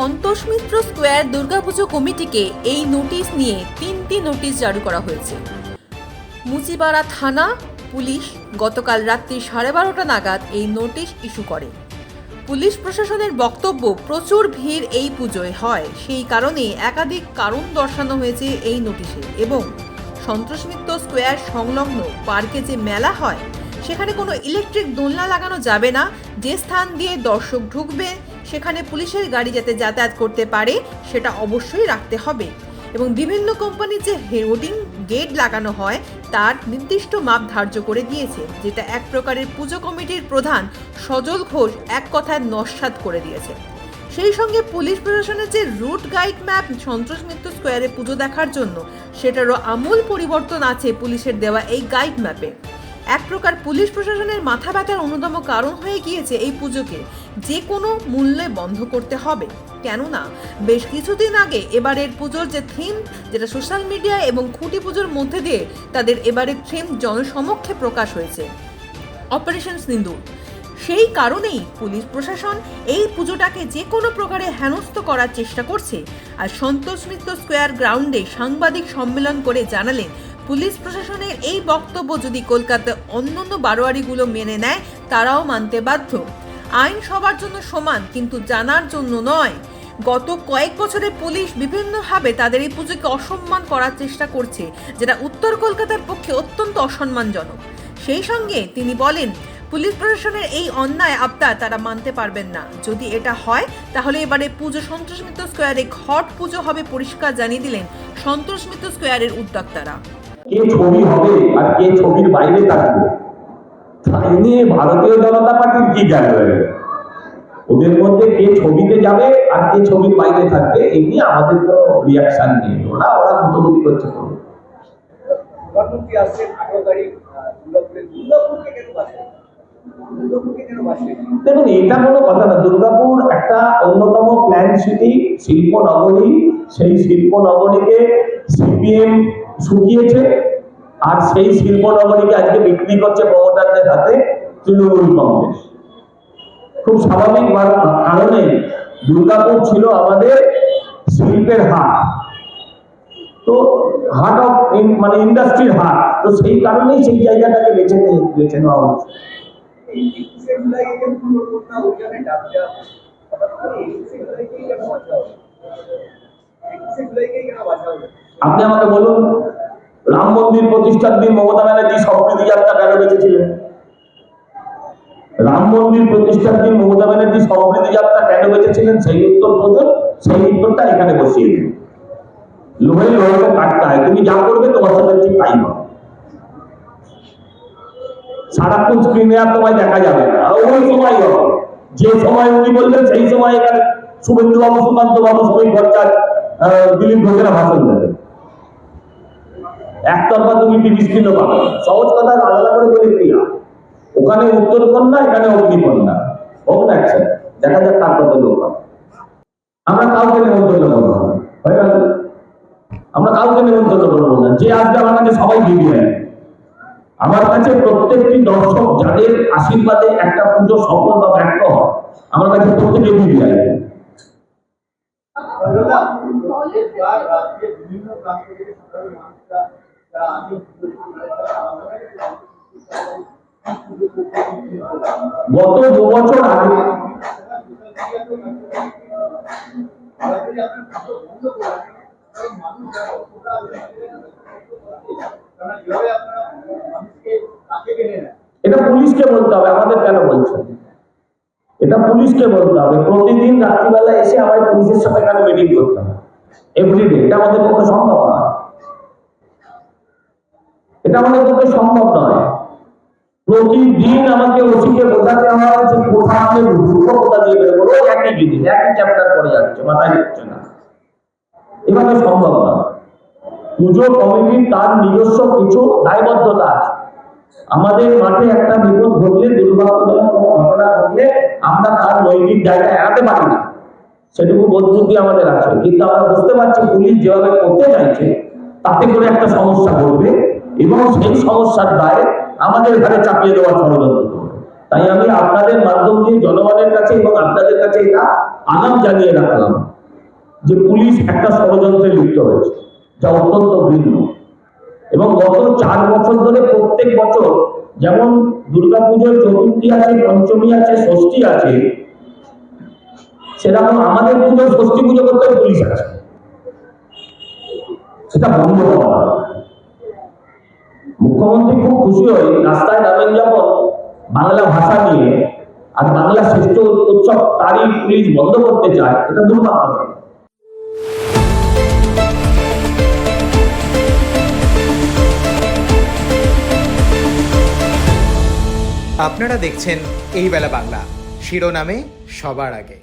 Santosh Mitra square Durga Puja কমিটিকে এই notice নিয়ে তিনটি নোটিশ জারি করা হয়েছে। মুচিপাড়া থানা পুলিশ গতকাল রাত্রি সাড়ে বারোটা নাগাদ এই নোটিশ ইস্যু করে। পুলিশ প্রশাসনের বক্তব্য, প্রচুর ভিড় এই পুজোয় হয়। সেই কারণে একাধিক কারণ দর্শানো হয়েছে এই নোটিশে এবং সন্তোষ মিত্র স্কোয়ার সংলগ্ন পার্কে যে মেলা হয়, সেখানে কোনো ইলেকট্রিক দোলনা লাগানো যাবে না। যে স্থান দিয়ে দর্শক ঢুকবে সেখানে পুলিশের গাড়ি যাতে যাতায়াত করতে পারে, সেটা অবশ্যই রাখতে হবে। এবং বিভিন্ন কোম্পানির যে হেরোডিং গেট লাগানো হয়, তার নির্দিষ্ট মাপ ধার্য করে দিয়েছে, যেটা এক প্রকারের পুজো কমিটির প্রধান সজল ঘোষ এক কথায় নস্বাত করে দিয়েছে। সেই সঙ্গে পুলিশ প্রশাসনের যে route guide map Santosh Mitra স্কোয়ারে পুজো দেখার জন্য, সেটারও আমূল পরিবর্তন আছে পুলিশের দেওয়া এই গাইড ম্যাপে। এক প্রকার পুলিশ প্রশাসনের মাথা ব্যথার অন্যতম কারণ হয়ে গিয়েছে এই পুজোকে। যে কোনো মূল্যে বন্ধ করতে হবে। কেননা, বেশ কিছুদিন আগে এবারের পুজোর যে থিম, যেটা সোশ্যাল মিডিয়া এবং খুঁটি পুজোর মধ্যে দিয়ে তাদের এবারের থিম জনসমক্ষে প্রকাশ হয়েছে। অপারেশন সিন্দুর। সেই কারণেই পুলিশ প্রশাসন এই পুজোটাকে যে কোনো প্রকারে হেনস্থ করার চেষ্টা করছে। আর সন্তোষ মিত্র স্কোয়ার গ্রাউন্ডে সাংবাদিক সম্মেলন করে জানালেন পুলিশ প্রশাসনের এই বক্তব্য যদি কলকাতার অন্যান্য বারোয়ারিগুলো মেনে নেয়, তারাও মানতে বাধ্য। আইন সবার জন্য সমান, কিন্তু জানার জন্য নয়। গত কয়েক বছরে পুলিশ বিভিন্নভাবে তাদের এই পুজোকে অসম্মান করার চেষ্টা করছে, যেটা উত্তর কলকাতার পক্ষে অত্যন্ত অসম্মানজনক। সেই সঙ্গে তিনি বলেন, পুলিশ প্রশাসনের এই অন্যায় আবদার তারা মানতে পারবেন না। যদি এটা হয়, তাহলে এবারে পুজো সন্তোষ মিত্র স্কোয়ারে ঘট পুজো হবে পরিষ্কার জানিয়ে দিলেন সন্তোষ মিত্র স্কোয়ারের উদ্যোক্তারা। কে ছবি হবে আর কে ছবির বাইরে থাকবে? তাই নিয়ে ভারতীয় জনতা পার্টির কি জ্ঞান রয়েছে ওদের মধ্যে কে ছবিতে যাবে আর কে ছবির বাইরে থাকবে এই নিয়ে আমাদের কোনো রিয়াকশন নেই। ওরা ওরা মুতমুতি করছে করবে। প্রধানমন্ত্রী আসছেন আঠারো তারিখ দুর্গাপুরে দুর্গাপুরকে কেন বাঁচে দুর্গাপুরকে কেন বাঁচে দেখুন এটা কোনো কথা না। দুর্গাপুর একটা অন্যতম প্ল্যান সিটি শিল্প নগরী সেই শিল্প নগরীকে সিপিএম শুকিয়েছে। আর সেই শিল্প নগরীকে আজকে বিক্রি করছে প্রমোটারদের হাতে তৃণমূল কংগ্রেস। খুব স্বাভাবিক কারণে দুর্গাপুর ছিল আমাদের শিল্পের হাট। তো হার্ট অফ মানে ইন্ডাস্ট্রির হাট। তো সেই কারণেই সেই জায়গাটাকে বেছে বেছে নেওয়া হচ্ছে। আপনি আমাকে বলুন রাম মন্দির প্রতিষ্ঠার দিন মমতা ব্যানার্জি সম্প্রীতি যাত্রা কেন বেঁচেছিলেন। রাম মন্দির প্রতিষ্ঠার দিন মমতা ব্যানার্জি সম্প্রীতি যাত্রা কেন বেঁচেছিলেন, সেই উত্তর খোঁজো সেই উত্তরটা এখানে বসিয়ে দিন। লোহে লোহাকে কাটতে হয়, তুমি যা করবে তোমার সাথে ঠিক তাই হবে। সারাক্ষণ স্ক্রিনে আর তোমায় দেখা যাবে না। ওই সময় হবে। যে সময় উনি বললেন, সেই সময় এখানে শুভেন্দু বাবু সুকান্ত বাবু শ্রমিক ভট্টাচার্য দিলীপ ঘোষেরা ভাষণ দেবে একতরফা তুমি স্ক্রিনও পাবে সহজ কথা আলাদা করে বলে ক্রিয়া ওখানে উত্তর কন্যা এখানে অগ্নিকন্যা হোক না একসাথে দেখা যাক তার কত লোক আমরা কাউকে নেমন্তন্ন করব হয়ে আমরা কাউকে নেমন্তন্ন করব না যে আসবে আমার কাছে সবাই দিবে আমার কাছে প্রত্যেকটি দর্শক যাদের আশীর্বাদে একটা পুজো সফল বা ব্যর্থ হয় আমার কাছে প্রত্যেকে প্রত্যেকবার রাজ্যের বিভিন্ন গত দু বছর আগে এটা পুলিশকে বলতে হবে, আমাদের কেন বলছেন এটা পুলিশকে বলতে হবে, প্রতিদিন রাত্রিবেলা এসে আমাদের পুলিশের সাথে কেন মিটিং করতে হবে? এভরিডে এটা আমাদের পক্ষে সম্ভব নয় এটা আমাদের পক্ষে সম্ভব নয়। প্রতিদিন আমাকে ওসিকে বোঝাতে হয় যে কোথা ঢুকবো কোথা দিয়ে বেরোবো রোজ একই জিনিস, একই চ্যাপ্টার পড়ে যাচ্ছে, মাথায় ঢুকছে না। এভাবে সম্ভব নয়। পুজো কমিটির তার নিজস্ব কিছু দায়বদ্ধতা আছে। আমাদের মাঠে একটা বিপদ ঘটলে, দুর্ভাগ্যজনক কোনো ঘটনা ঘটলে আমরা তার নৈতিক জায়গা এড়াতে পারি না। সেটুকু বোধ বুদ্ধি আমাদের আছে। কিন্তু আমরা বুঝতে পারছি পুলিশ যেভাবে করতে চাইছে, তাতে করে একটা সমস্যা এবং সেই সমস্যার দায় আমাদের ঘরে চাপিয়ে দেওয়ার ষড়যন্ত্র। তাই আমি আপনাদের মাধ্যম দিয়ে জনগণের কাছে এবং আপনাদের কাছে এটা আগাম জানিয়ে রাখলাম যে পুলিশ একটা ষড়যন্ত্রে লিপ্ত হয়েছে, যা অত্যন্ত ভিন্ন এবং গত চার বছর ধরে প্রত্যেক বছর যেমন দুর্গাপুজোর চতুর্থী আছে, পঞ্চমী আছে, ষষ্ঠী আছে, সেরকম আমাদের পুজো ষষ্ঠী পুজো করতে পুলিশ আছে। সেটা বন্ধ হওয়া মুখ্যমন্ত্রী খুব খুশি হয়ে রাস্তায় নামেন যখন বাংলা ভাষা নিয়ে, আর বাংলা শ্রেষ্ঠ উৎসব তারই পুলিশ বন্ধ করতে চায়, এটা দুর্ভাগ্যজনক আপনারা দেখছেন এই বেলা বাংলা। শিরোনামে সবার আগে।